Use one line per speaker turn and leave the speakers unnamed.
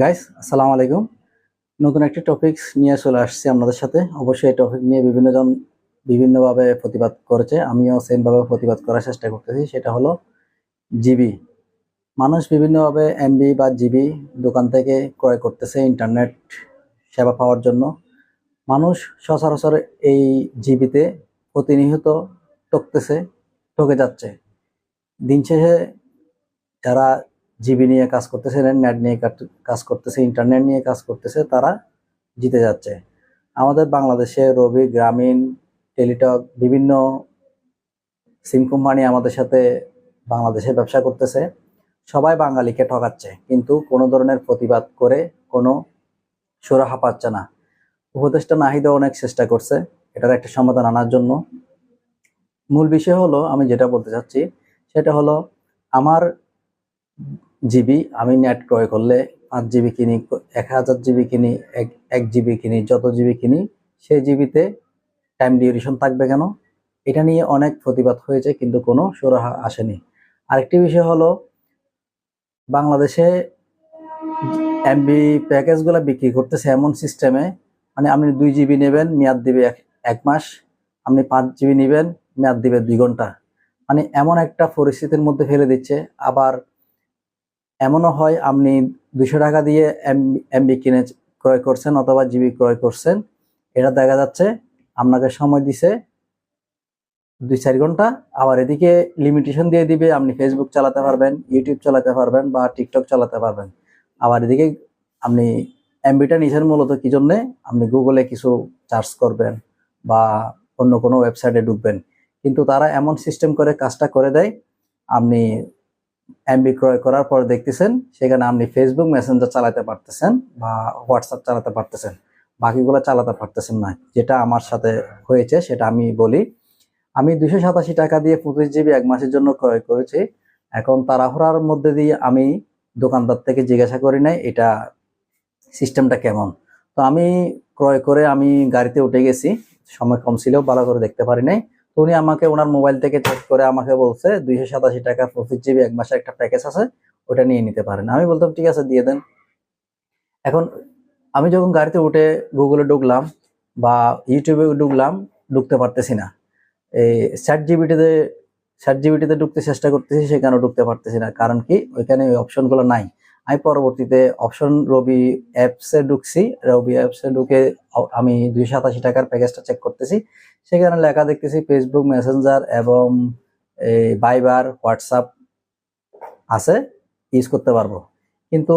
Guys আসসালামু আলাইকুম। নতুন একটি টপিকস নিয়ে চলে আসছি আপনাদের সাথে। অবশ্যই এই টপিক নিয়ে বিভিন্ন জন বিভিন্নভাবে প্রতিবাদ করেছে। আমিও সেমভাবে প্রতিবাদ করার চেষ্টা করতেছি। সেটা হলো জিবি মানুষ বিভিন্নভাবে এমবি বা জিবি দোকান থেকে ক্রয় করতেছে ইন্টারনেট সেবা পাওয়ার জন্য। মানুষ সচরাচর এই জিবিতে প্রতিনিয়ত টকতেছে ঠকে যাচ্ছে। দিন শেষে যারা জিবি নিয়ে কাজ করতেছে নেট নিয়ে কাজ করতেছে, ইন্টারনেট নিয়ে কাজ করতেছে, তারা জিতে যাচ্ছে। আমাদের বাংলাদেশে রবি, গ্রামীণ, টেলিটক, বিভিন্ন সিম কোম্পানি আমাদের সাথে বাংলাদেশে ব্যবসা করতেছে। সবাই বাঙালিকে ঠকাচ্ছে, কিন্তু কোনো ধরনের প্রতিবাদ করে কোনো সুরাহা পাচ্ছে না। উপদেষ্টা নাহিদও অনেক চেষ্টা করছে, এটার একটা সমাধান আনার জন্য। মূল বিষয় হলো, আমি যেটা বলতে চাচ্ছি, সেটা হলো, আমার জিবি, আমি নেট ক্রয় করলে পাঁচ জিবি কিনি, এক হাজার জিবি কিনি, এক এক জিবি কিনি, যত জিবি কিনি, সেই জিবিতে টাইম ডিউরেশন থাকবে কেন? এটা নিয়ে অনেক প্রতিবাদ হয়েছে, কিন্তু কোনো সুরাহা আসেনি। আরেকটি বিষয় হলো, বাংলাদেশে এমবি প্যাকেজগুলো বিক্রি করতেছে এমন সিস্টেমে মানে আপনি দুই জিবি নেবেন, মেয়াদ দিবে এক এক মাস, আপনি পাঁচ জিবি নেবেন, মেয়াদ দিবে দুই ঘণ্টা। মানে এমন একটা পরিস্থিতির মধ্যে ফেলে দিচ্ছে, আবার এমনও হয় আপনি দুশো টাকা দিয়ে এমবি কিনে ক্রয় করছেন অথবা জিবি ক্রয় করছেন, এটা দেখা যাচ্ছে আপনাকে সময় দিছে দুই চার ঘণ্টা, আবার এদিকে লিমিটেশন দিয়ে দিবে, আপনি ফেসবুক চালাতে পারবেন ইউটিউব চালাতে পারবেন বা টিকটক চালাতে পারবেন। আবার এদিকে আপনি এমবিটা নিছেন মূলত কি জন্যে? আপনি গুগলে কিছু সার্চ করবেন বা অন্য কোনো ওয়েবসাইটে ঢুকবেন। কিন্তু তারা এমন সিস্টেম করে, কাজটা করে দেয়, আপনি এমবি ক্রয় করার পর দেখতেছেন, সেখানে আপনি ফেসবুক মেসেঞ্জার চালাতে পারতেছেন বা হোয়াটসঅ্যাপ চালাতে পারতেছেন। বাকিগুলো চালাতে পারতেছেন না। যেটা আমার সাথে হয়েছে, সেটা আমি বলি। আমি দুশো সাতাশি টাকা দিয়ে পঁচিশ জিবি এক মাসের জন্য ক্রয় করেছি। এখন তাড়াহুড়ার মধ্যে দিয়ে আমি দোকানদার থেকে জিজ্ঞাসা করি নাই, এটা সিস্টেমটা কেমন? তো আমি ক্রয় করে আমি গাড়িতে উঠে গেছি। সময় কম ছিল, ভালো করে দেখতে পারি নাই। উনি আমাকে ওনার মোবাইল থেকে চেক করে আমাকে বলছে, দুইশো সাতাশি টাকা পঁচিশ জিবি এক মাসের একটা প্যাকেজ আছে ওটা নিয়ে নিতে পারেন। আমি বলতাম, ঠিক আছে, দিয়ে দেন। এখন আমি যখন গাড়িতে উঠে গুগলে ঢুকলাম বা ইউটিউবে ঢুকলাম, ঢুকতে পারতেছি না। এই ষাট জিবিটিতে ষাট জিবিটিতে ঢুকতে চেষ্টা করতেছি, সেখানেও ঢুকতে পারতেছি না। কারণ কি? ওইখানে ওই অপশনগুলো নাই। আমি পরবর্তীতে অপশন রবি অ্যাপসে ঢুকছি। রবি অ্যাপসে ঢুকে আমি দুই সাতাশি টাকার প্যাকেজটা চেক করতেছি। সেখানে লেখা দেখতেছি ফেসবুক মেসেঞ্জার এবং এই ভাইবার হোয়াটসঅ্যাপ আছে ইউজ করতে পারব। কিন্তু